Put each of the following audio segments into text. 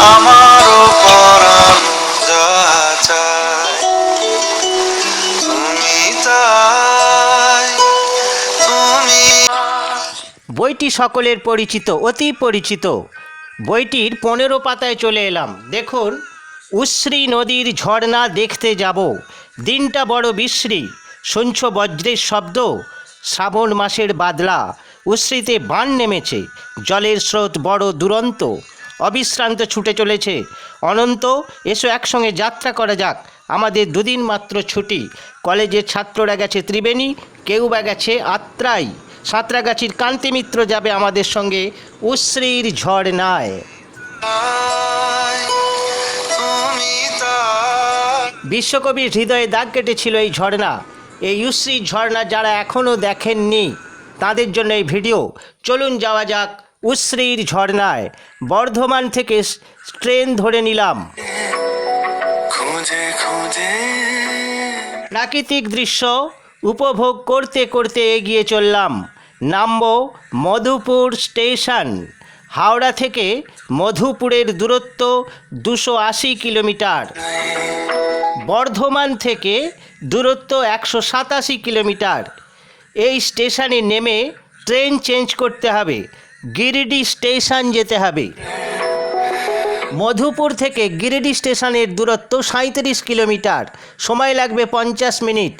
আমারও বইটি সকলের পরিচিত, অতি পরিচিত। বইটির পনেরো পাতায় চলে এলাম। দেখুন, উশ্রী নদীর ঝর্ণা দেখতে যাব। দিনটা বড় বিশ্রী। শুনছ বজ্রের শব্দ? শ্রাবণ মাসের বাদলা। উশ্রীতে বান নেমেছে। জলের স্রোত বড় দুরন্ত। অবিশ্রান্ত ছুটে চলেছে। অনন্ত, এসো একসঙ্গে যাত্রা করা যাক। আমাদের দুদিন মাত্র ছুটি। কলেজের ছাত্ররা গেছে ত্রিবেণী, কেউ বা গেছে আত্রাই। সাঁতরাগাছির কান্তি মিত্র যাবে আমাদের সঙ্গে উশ্রীর তুমি তাই বিশ্বকবির হৃদয়ে দাগ কেটেছিল এই ঝর্ণা। এই উশ্রী ঝর্ণা যারা এখনও দেখেননি, তাদের জন্য এই ভিডিও। চলুন যাওয়া যাক উশ্রীর ঝর্ণায় বর্ধমান থেকে ট্রেন ধরে নিলাম। প্রাকৃতিক দৃশ্য উপভোগ করতে করতে এগিয়ে চললাম। নামব মধুপুর স্টেশন। হাওড়া থেকে মধুপুরের দূরত্ব দুশো আশি কিলোমিটার। বর্ধমান থেকে দূরত্ব একশো সাতাশি কিলোমিটার। এই স্টেশনে নেমে ট্রেন চেঞ্জ করতে হবে। গিরিডি স্টেশন যেতে হবে। মধুপুর থেকে গিরিডি স্টেশনের দূরত্ব সাঁত্রিশ কিলোমিটার। সময় লাগবে পঞ্চাশ মিনিট।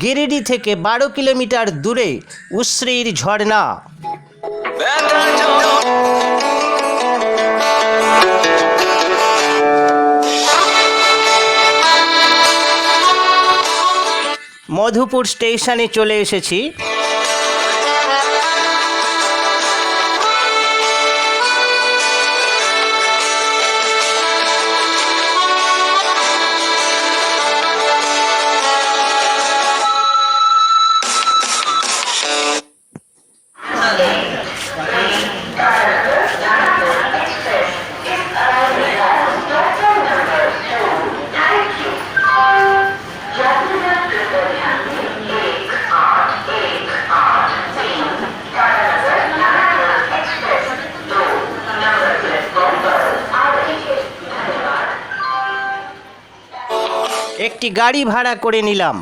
গিরিডি থেকে বারো কিলোমিটার দূরে উশ্রীর ঝর্ণা। মধুপুর স্টেশনে চলে এসেছি। একটি গাড়ি ভাড়া করে নিলাম।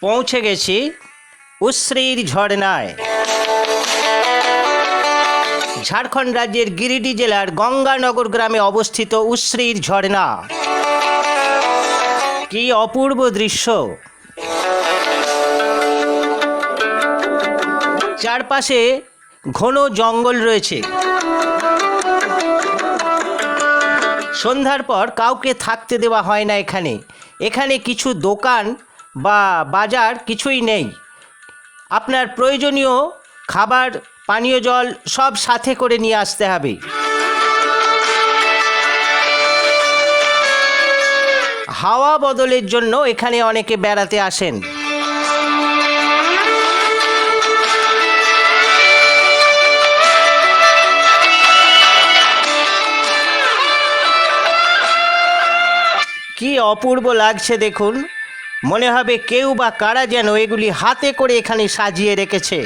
পৌঁছে গেছি উশ্রীর ঝর্ণায়। ঝাড়খণ্ড রাজ্যের গিরিডি জেলার গঙ্গানগর গ্রামে অবস্থিত উশ্রীর ঝর্ণা। কি অপূর্ব দৃশ্য। চারপাশে ঘন জঙ্গল রয়েছে। সন্ধ্যার পর কাউকে থাকতে দেওয়া হয় না এখানে। এখানে কিছু দোকান বা বাজার কিছুই নেই। আপনার প্রয়োজনীয় খাবার, পানীয় জল সব সাথে করে নিয়ে আসতে হবে। হাওয়া বদলের জন্য এখানে অনেকে বেড়াতে আসেন। কি অপূর্ব লাগছে দেখুন। মনে হবে কেউ বা কারা যেন এগুলি হাতে করে এখানে সাজিয়ে রেখেছে।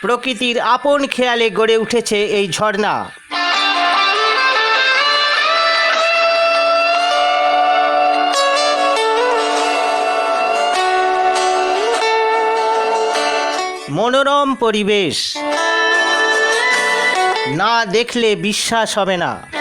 প্রকৃতির আপন খেয়ালে গড়ে উঠেছে এই ঝর্ণা। মনোরম পরিবেশ। না দেখলে বিশ্বাস হবে না।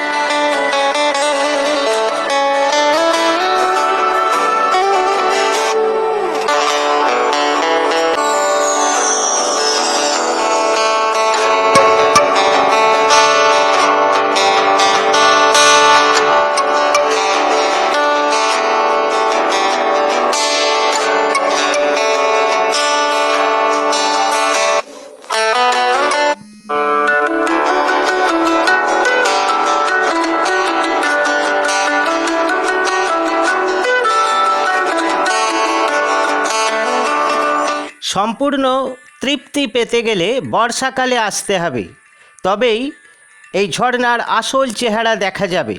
সম্পূর্ণ তৃপ্তি পেতে গেলে বর্ষাকালে আসতে হবে। তবেই এই ঝর্নার আসল চেহারা দেখা যাবে।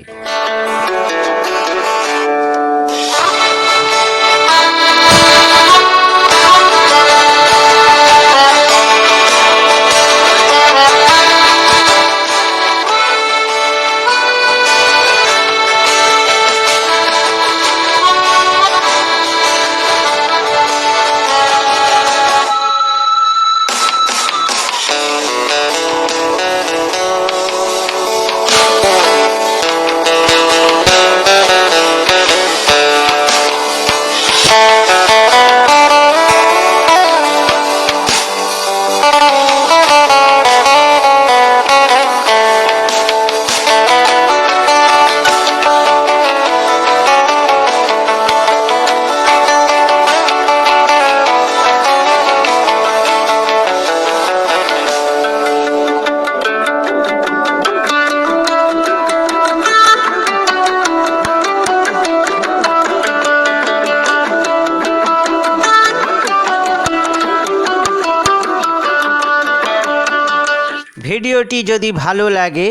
ভিডিওটি যদি ভালো লাগে,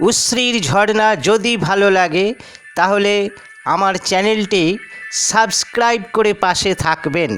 উশ্রীর ঝর্ণা যদি ভালো লাগে, তাহলে আমার চ্যানেলটি সাবস্ক্রাইব করে পাশে থাকবেন।